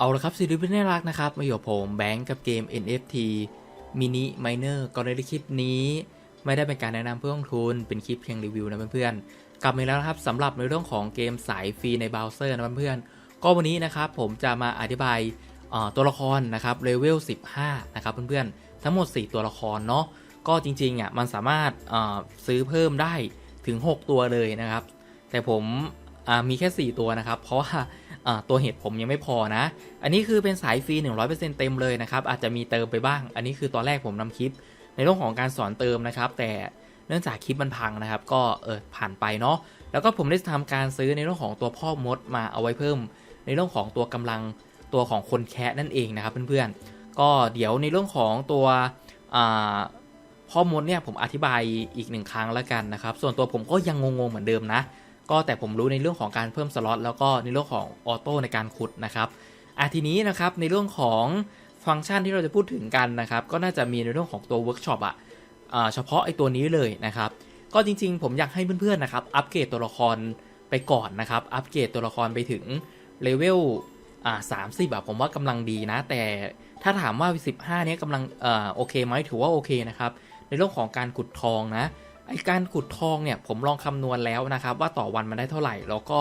เอาละครับสิริพินน่ารักนะครับ มาอยู่กับผมแบงก์กับเกม NFT Mini Miner ก่อนในคลิปนี้ ไม่ได้เป็นการแนะนำเพื่อลงทุน เป็นคลิปเพียงรีวิวนะเพื่อนๆ กลับมาแล้วนะครับสำหรับในเรื่องของเกมสายฟรีในเบราว์เซอร์นะเพื่อนๆ ก็วันนี้นะครับผมจะมาอธิบายตัวละครนะครับเลเวล 15 นะครับเพื่อนๆ ทั้งหมด 4 ตัวละครเนาะ ก็จริงๆอะมันสามารถซื้อเพิ่มได้ถึง 6 ตัวเลยนะครับ แต่ผม มีแค่ 4 ตัวนะครับ เพราะว่าตัวเห็ดผมยังไม่พอนะ อันนี้คือเป็นสายฟรี 100%เต็มเลยนะครับ อาจจะมีเติมไปบ้าง อันนี้คือตอนแรกผมนำคลิป ในเรื่องของการสอนเติมนะครับ แต่เนื่องจากคลิปมันพังนะครับ ก็เออผ่านไปเนาะ แล้วก็ผมได้ทำการซื้อในเรื่องของตัวพ่อมดมาเอาไว้เพิ่ม ในเรื่องของตัวกำลังตัวของคนแคะนั่นเองนะครับเพื่อนๆ ก็เดี๋ยวในเรื่องของตัวอ่อมูลเนี่ยผมอธิบายอีกหนึ่งครั้งแล้วกันนะครับ ส่วนตัวผมก็ยังงงๆเหมือนเดิมนะ ก็แต่ผมรู้ในเรื่องของการเพิ่มสล็อตแล้วก็ในเรื่องของออโต้ในการขุดนะครับอะทีนี้นะครับในเรื่องของฟังก์ชันที่เราจะพูดถึงกันนะครับ ก็น่าจะมีในเรื่องของตัวเวิร์กช็อปอะเฉพาะไอตัวนี้เลยนะครับ ก็จริงๆ ผมอยากให้เพื่อนๆนะครับอัปเกรดตัวละครไปก่อนนะครับอัปเกรดตัวละครไปถึงเลเวลสามสิบอะผมว่ากำลังดีนะ แต่ถ้าถามว่า 15 เนี้ยกำลังอโอเคไหมถือว่าโอเคนะครับ ในเรื่องของการขุดทองนะ ไอการขุดทองเนี่ยผมลองคำนวณแล้วนะครับ ว่าต่อวันมันได้เท่าไหร่ แล้วก็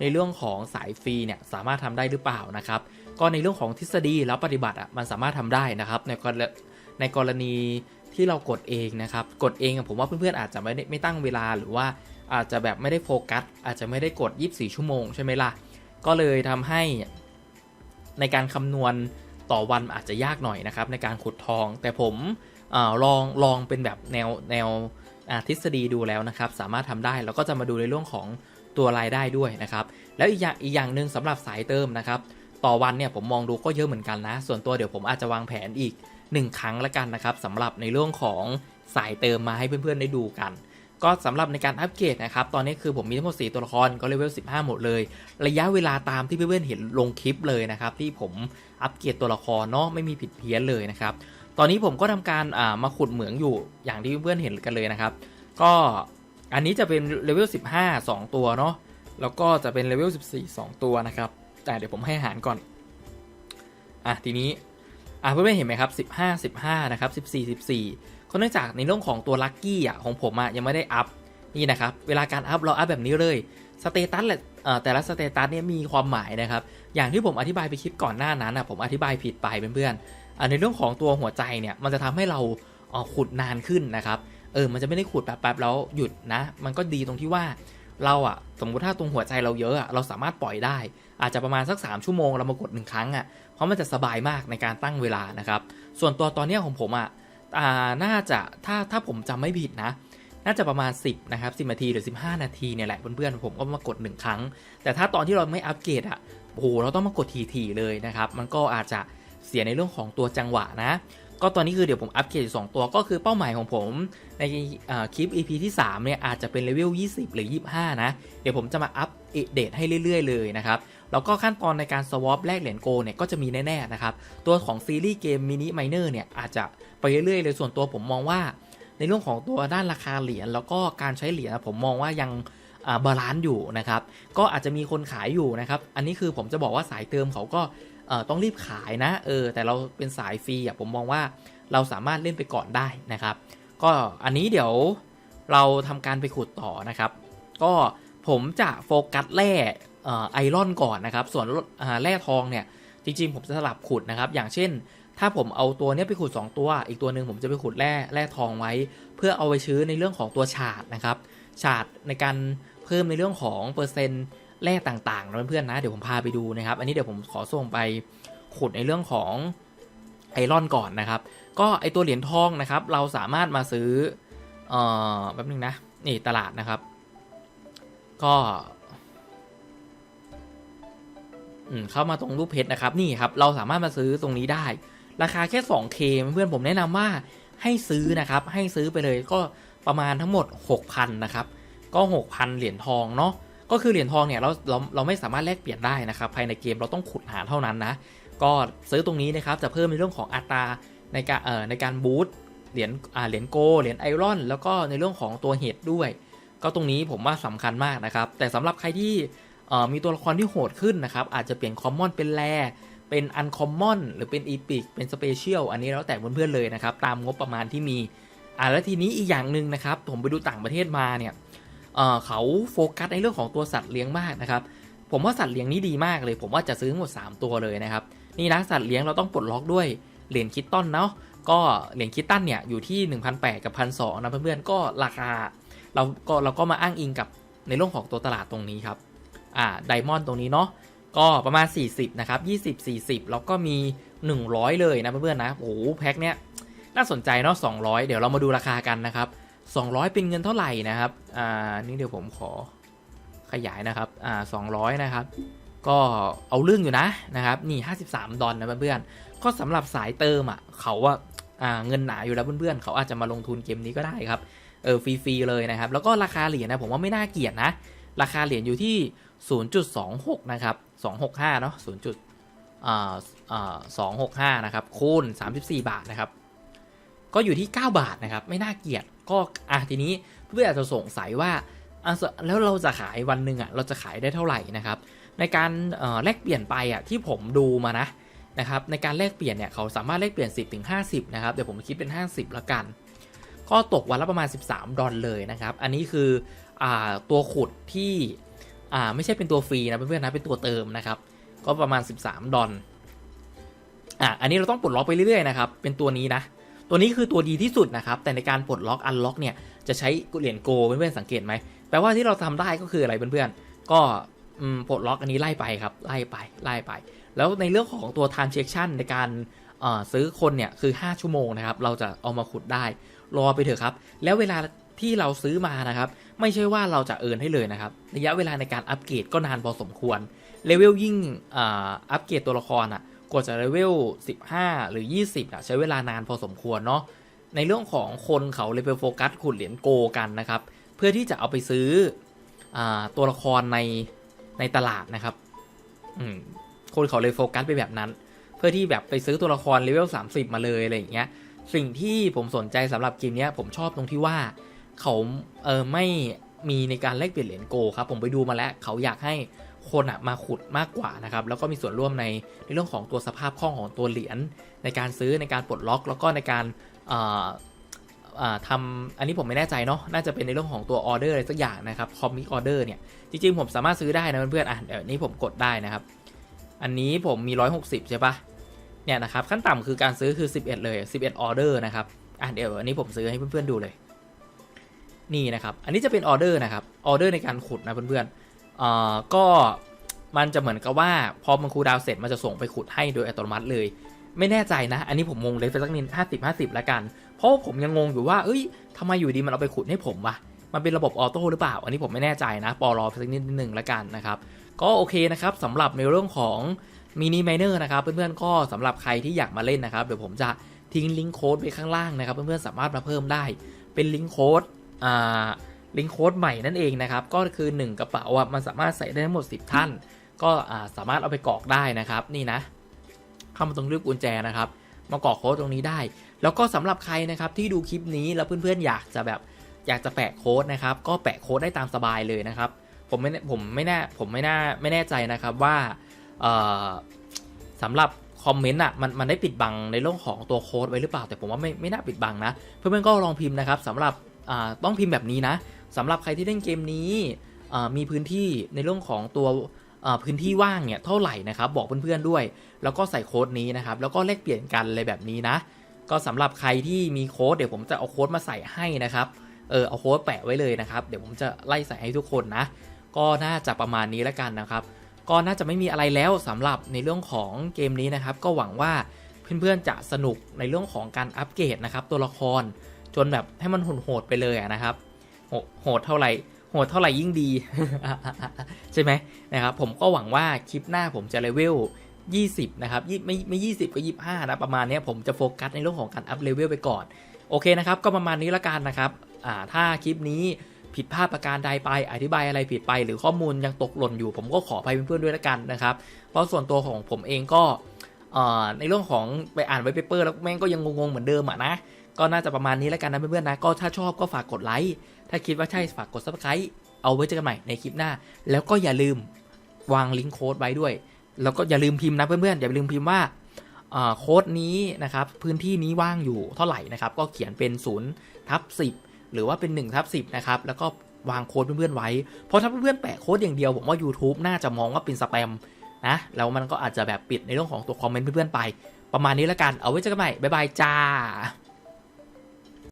ในเรื่องของสายฟรีเนี่ยสามารถทำได้หรือเปล่านะครับ ก็ในเรื่องของทฤษฎีแล้วปฏิบัติอะมันสามารถทำได้นะครับ ในกรณในกรณีที่เรากดเองนะครับ กดเองผมว่าเพื่อนๆอาจจะไม่ได้ไม่ตั้งเวลาหรือว่าอาจจะแบบไม่ได้โฟกัสอาจจะไม่ได้กด 24 ชั่วโมงใช่ไหมล่ะ ก็เลยทำให้ในการคำนวณต่อวันอาจจะยากหน่อยนะครับในการขุดทอง แต่ผมอลองลองเป็นแบบแนวแนว ทฤษฎีดูแล้วนะครับ สามารถทำได้แล้วก็จะมาดูในเรื่องของตัวรายได้ด้วยนะครับ แล้วอีกอย่างอีกอย่างหนึ่งสำหรับสายเติมนะครับ ต่อวันเนี่ยผมมองดูก็เยอะเหมือนกันนะ ส่วนตัวเดี๋ยวผมอาจจะวางแผนอีก 1 ครั้งละกันนะครับสำหรับในเรื่องของสายเติมมาให้เพื่อนๆได้ดูกัน ก็สำหรับในการอัปเกรดนะครับ ตอนนี้คือผมมีทั้งหมด 4 ตัวละครก็เลเวล 15 หมดเลย ระยะเวลาตามที่เพื่อนๆเห็นลงคลิปเลยนะครับ ที่ผมอัปเกรดตัวละครเนาะไม่มีผิดเพี้ยนเลยนะครับ ตอนนี้ผมก็ทำการมาขุดเหมืองอยู่อย่างที่เพื่อนๆเห็นกันเลยนะครับ ก็อันนี้จะเป็นเลเวล15 2 ตัวเนาะแล้วก็จะเป็นเลเวล14 2 ตัวนะครับ แต่เดี๋ยวผมให้อาหารก่อน อะทีนี้อะเพื่อนๆเห็นไหมครับ 15 15 นะครับ 14 14ก็เนื่องจากในเรื่องของตัวลัคกี้อะของผมอะยังไม่ได้อัพนี่นะครับเวลาการอัพเราอัพแบบนี้เลยสเตตัสแหละแต่ละสเตตัสเนี่ยมีความหมายนะครับ อย่างที่ผมอธิบายไปคลิปก่อนหน้านั้นอะผมอธิบายผิดไปเพื่อนๆ ในเรื่องของตัวหัวใจเนี่ยมันจะทำให้เราขุดนานขึ้นนะครับ เออ มันจะไม่ได้ขุดแป๊บๆแล้วหยุดนะ มันก็ดีตรงที่ว่าเราอะสมมติถ้าตรงหัวใจเราเยอะอะเราสามารถปล่อยได้ อาจจะประมาณสัก 3 ชั่วโมงเรามากดหนึ่งครั้งอะเพราะมันจะสบายมากในการตั้งเวลานะครับ ส่วนตัวตอนนี้ของผมอะอ่าน่าจะถ้าถ้าผมจำไม่ผิดนะ น่าจะประมาณ 10นะครับ10นาทีหรือ 15 นาทีเนี่ยแหละเพื่อนๆผมก็มากด 1 ครั้ง แต่ถ้าตอนที่เราไม่อัปเกรดอะโอ้โหเราต้องมากดทีๆเลยนะครับ มันก็อาจจะ เสียในเรื่องของตัวจังหวะนะ ก็ตอนนี้คือเดี๋ยวผมอัปเกรดอยู่สองตัวก็คือเป้าหมายของผมในคลิป EP ที่ 3 เนี่ย อาจจะเป็นเลเวล 20 หรือ 25 นะ เดี๋ยวผมจะมาอัปเดตให้เรื่อยๆ เลยนะครับ แล้วก็ขั้นตอนในการสวอปแลกเหรียญโกเนี่ยก็จะมีแน่ๆนะครับ ตัวของซีรีส์เกมมินิไมเนอร์เนี่ยอาจจะไปเรื่อยๆเลยส่วนตัวผมมองว่า ในเรื่องของตัวด้านราคาเหรียญแล้วก็การใช้เหรียญผมมองว่ายังบาลานซ์อยู่นะครับ ก็อาจจะมีคนขายอยู่นะครับ อันนี้คือผมจะบอกว่าสายเติมเขาก็ ต้องรีบขายนะเออแต่เราเป็นสายฟรีอะผมมองว่าเราสามารถเล่นไปก่อนได้นะครับ ก็อันนี้เดี๋ยวเราทำการไปขุดต่อนะครับ ก็ผมจะโฟกัสแร่ไอรอนก่อนนะครับ ส่วนแร่ทองเนี่ยจริงๆ ผมจะสลับขุดนะครับ อย่างเช่น ถ้าผมเอาตัวเนี้ยไปขุด 2 ตัว อีกตัวหนึ่งผมจะไปขุดแร่แร่ทองไว้ เพื่อเอาไปชื้อในเรื่องของตัวฉาดนะครับฉาดในการเพิ่มในเรื่องของเปอร์เซ็นต์ แร่ต่างๆนะเพื่อนๆนะ เดี๋ยวผมพาไปดูนะครับ อันนี้เดี๋ยวผมขอส่งไปขุดในเรื่องของไอรอนก่อนนะครับ ก็ไอตัวเหรียญทองนะครับ เราสามารถมาซื้อเอ่อแป๊บนึงนะ นี่ตลาดนะครับ ก็อืมเข้ามาตรงรูปเพชรนะครับนี่ครับ เราสามารถมาซื้อตรงนี้ได้ ราคาแค่ 2K เพื่อนๆผมแนะนำว่าให้ซื้อนะครับ ให้ซื้อไปเลยก็ประมาณทั้งหมด 6,000 นะครับ ก็ 6,000 เหรียญทองเนาะ ก็คือเหรียญทองเนี่ยเราเราเราไม่สามารถแลกเปลี่ยนได้นะครับภายในเกมเราต้องขุดหาเท่านั้นนะก็ซื้อตรงนี้นะครับจะเพิ่มในเรื่องของอัตราในการเอ่อในการบูตเหรียญอ่าเหรียญโกเหรียญไอรอน แล้วก็ในเรื่องของตัวเห็ดด้วย ก็ตรงนี้ผมว่าสำคัญมากนะครับ แต่สำหรับใครที่เอ่อมีตัวละครที่โหดขึ้นนะครับอาจจะเปลี่ยนคอมมอนเป็นแรเป็นอันคอมมอนหรือเป็นอีพิกเป็นสเปเชียลอันนี้แล้วแต่เพื่อนๆเลยนะครับ ตามงบประมาณที่มีอ่าแล้วทีนี้อีกอย่างหนึ่งนะครับ ผมไปดูต่างประเทศมาเนี่ย เขาโฟกัสในเรื่องของตัวสัตว์เลี้ยงมากนะครับ ผมว่าสัตว์เลี้ยงนี้ดีมากเลย ผมว่าจะซื้อหมด 3 ตัวเลยนะครับ นี่นะสัตว์เลี้ยงเราต้องปลดล็อกด้วยเหรียญคิตตันเนาะ ก็เหรียญคิตตันเนี่ยอยู่ที่ 1,800 กับ 1,200นะเพื่อนๆ ก็ราคา เราก็เราก็มาอ้างอิงกับในเรื่องของตัวตลาดตรงนี้ครับ อ่า ไดมอนด์ตรงนี้เนาะ ก็ประมาณ 40 นะครับ 20 40 แล้วก็มี 100 เลยนะเพื่อนๆนะ โอ้โห แพ็คเนี้ยน่าสนใจเนาะ 200 เดี๋ยวเรามาดูราคากันนะครับ 200 เป็นเงินเท่าไหร่นะครับ อ่า นี่เดี๋ยวผมขอขยายนะครับ อ่า 200 นะครับ ก็เอาเรื่องอยู่นะนะครับ นี่ 53 ดอลนะเพื่อนๆ ก็สำหรับสายเติมอะ เขาว่าอ่า เงินหนาอยู่แล้วเพื่อนๆ เขาอาจจะมาลงทุนเกมนี้ก็ได้ครับ เออ ฟรีๆ เลยนะครับ แล้วก็ราคาเหรียญนะผมว่าไม่น่าเกลียดนะ ราคาเหรียญอยู่ที่ 0.26 นะครับ 265 เนาะ0จุดอ่าอ่า265 นะครับ คูณ 34 บาทนะครับ ก็อยู่ที่ 9 บาทนะครับ ไม่น่าเกลียด็อะทีนี้เพื่อนอาจจะสงสัยว่าแล้วเราจะขายวันหนึ่งอะเราจะขายได้เท่าไหร่นะครับ ในการเอ่อแลกเปลี่ยนไปอะที่ผมดูมานะนะครับในการแลกเปลี่ยนเนี่ยเขาสามารถแลกเปลี่ยน 10ถึง50นะครับเดี๋ยวผมคิดเป็น 50ละกัน ก็ตกวันละประมาณ 13 ดอลเลยนะครับอันนี้คืออตัวขุดที่ไม่ใช่เป็นตัวฟรีนะเพื่อนๆนะเป็นตัวเติมนะครับก็ประมาณ 13 ดอลอะอันนี้เราต้องปลดล็อกไปเรื่อยๆนะครับเป็นตัวนี้นะ ตัวนี้คือตัวดีที่สุดนะครับ แต่ในการปลดล็อกอันล็อกเนี่ยจะใช้เหรียญโกเพื่อนๆสังเกตไหมแปลว่าที่เราทำได้ก็คืออะไรเพื่อนๆก็ปลดล็อกอันนี้ไล่ไปครับไล่ไปไล่ไป แล้วในเรื่องของตัว transaction ในการซื้อคนเนี่ยคือ 5 ชั่วโมงนะครับ เราจะเอามาขุดได้ รอไปเถอะครับ แล้วเวลาที่เราซื้อมานะครับ ไม่ใช่ว่าเราจะเอินให้เลยนะครับ ระยะเวลาในการอัปเกรดก็นานพอสมควรเลเวลยิ่งอัปเกรดตัวละครอะ กว่าจะเลเวล 15 หรือ 20อะใช้เวลานานพอสมควรเนาะในเรื่องของคนเขาเลยไปโฟกัสขุดเหรียญโกกันนะครับ เพื่อที่จะเอาไปซื้ออตัวละครในในตลาดนะครับคนเขาเลยโฟกัสไปแบบนั้น เพื่อที่แบบไปซื้อตัวละครเลเวล 30 มาเลยอะไรอย่างเงี้ยสิ่งที่ผมสนใจสำหรับเกมนี้ผมชอบตรงที่ว่าเขาเออไม่มีในการแลกเปลี่ยนเหรียญโกครับ ผมไปดูมาแล้ว เขาอยากให้ คนอะมาขุดมากกว่านะครับแล้วก็มีส่วนร่วมในในเรื่องของตัวสภาพคล่องของตัวเหรียญในการซื้อในการปลดล็อก แล้วก็ในการทำอันนี้ผมไม่แน่ใจเนาะน่าจะเป็นในเรื่องของตัวออเดอร์อะไรสักอย่างนะครับคอมมิกออเดอร์เนี่ยจริงๆผมสามารถซื้อได้นะเพื่อนๆอะเดี๋ยวนี้ผมกดได้นะครับ อันนี้ผมมี 160 ใช่ปะเนี่ยนะครับขั้นต่ำคือการซื้อคือ 11 เลย 11ออเดอร์นะครับอะเดี๋ยวอันนี้ผมซื้อให้เพื่อนๆดูเลย นี่นะครับ อันนี้จะเป็นออเดอร์นะครับออเดอร์ในการขุดนะเพื่อนๆ เอ่อก็มันจะเหมือนกับว่าพอมันคูดาวเสร็จมันจะส่งไปขุดให้โดยอัตโนมัติเลย ไม่แน่ใจนะ อันนี้ผมงงเลยไปสักนิดห้าสิบห้าสิบแล้วกัน เพราะผมยังงงอยู่ว่า เอ้ยทำไมอยู่ดีมันเอาไปขุดให้ผมวะมันเป็นระบบออโต้หรือเปล่า อันนี้ผมไม่แน่ใจนะ ปอรอไปสักนิดนึงแล้วกันนะครับ ก็โอเคนะครับสำหรับในเรื่องของมินิไมเนอร์นะครับ เพื่อนๆก็สำหรับใครที่อยากมาเล่นนะครับเดี๋ยวผมจะทิ้งลิงก์โค้ดไว้ข้างล่างนะครับ เพื่อนๆสามารถมาเพิ่มได้เป็นลิงก์โค้ดอ่า ลิงก์โค้ดใหม่นั่นเองนะครับ ก็คือ 1 กระเป๋าอะมันสามารถใส่ได้ทั้งหมด 10 ท่าน ก็สามารถเอาไปกรอกได้นะครับ นี่นะ เข้ามาตรงรูปกุญแจนะครับ มากรอกโค้ดตรงนี้ได้ แล้วก็สำหรับใครนะครับที่ดูคลิปนี้แล้วเพื่อนๆอยากจะแบบอยากจะแปะโค้ดนะครับ ก็แปะโค้ดได้ตามสบายเลยนะครับ ผมไม่ผมไม่แน่ผมไม่น่าไม่แน่ใจนะครับว่าเอ่อสำหรับคอมเมนต์อะมันมันได้ปิดบังในเรื่องของตัวโค้ดไว้หรือเปล่า แต่ผมว่าไม่ไม่น่าปิดบังนะ เพื่อนๆก็ลองพิมพ์นะครับสำหรับต้องพิมพ์แบบนี้นะ สำหรับใครที่เล่นเกมนี้มีพื้นที่ในเรื่องของตัวพื้นที่ว่างเนี่ยเท่าไหร่นะครับ บอกเพื่อนๆด้วย แล้วก็ใส่โค้ดนี้นะครับ แล้วก็แลกเปลี่ยนกันเลยแบบนี้นะ ก็สำหรับใครที่มีโค้ดเดี๋ยวผมจะเอาโค้ดมาใส่ให้นะครับ เออเอาโค้ดแปะไว้เลยนะครับ เดี๋ยวผมจะไล่ใส่ให้ทุกคนนะ ก็น่าจะประมาณนี้แล้วกันนะครับ ก็น่าจะไม่มีอะไรแล้วสำหรับในเรื่องของเกมนี้นะครับ ก็หวังว่าเพื่อนๆจะสนุกในเรื่องของการอัปเกรดนะครับ ตัวละครจนแบบให้มันโหดๆไปเลยนะครับ โหดเท่าไหร่โหดเท่าไหร่ยิ่งดี ใช่ไหมนะครับผมก็หวังว่าคลิปหน้าผมจะเลเวล20 นะครับยี่ไม่ไม่20ก็25นะประมาณนี้ผมจะโฟกัสในเรื่องของการอัพเลเวลไปก่อน โอเคนะครับ ก็ประมาณนี้ละกันนะครับอ่าถ้าคลิปนี้ผิดพลาดประการใดไปอธิบายอะไรผิดไป หรือข้อมูลยังตกหล่นอยู่ ผมก็ขออภัยเพื่อนๆด้วยละกันนะครับ เพราะส่วนตัวของผมเองก็ในเรื่องของไปอ่านไวเปเปอร์แล้วแม่งก็ยังงงๆเหมือนเดิมอะนะก็น่าจะประมาณนี้แล้วกันนะเพื่อนๆนะก็ถ้าชอบก็ฝากกดไลค์ ถ้าคิดว่าใช่ฝากกด subscribe เอาไว้เจอกันใหม่ในคลิปหน้า แล้วก็อย่าลืมวางลิงก์โค้ดไว้ด้วย แล้วก็อย่าลืมพิมพ์นะเพื่อนๆ อย่าลืมพิมพ์ว่าอ่อโค้ดนี้นะครับพื้นที่นี้ว่างอยู่เท่าไหร่นะครับก็เขียนเป็น0ทับ10 หรือว่าเป็น1ทับ10นะครับแล้วก็วางโค้ดเพื่อนๆไว้ เพราะถ้าเพื่อนๆแปะโค้ดอย่างเดียวผมว่า YouTube น่าจะมองว่าเป็นสแปมนะแล้วมันก็อาจจะแบบปิดในเรื่องของตัวคอมเมนต์เพื่อนๆไป ประมาณนี้แล้วกันเอาไว้เจอกันใหม่บ๊ายบายจ้า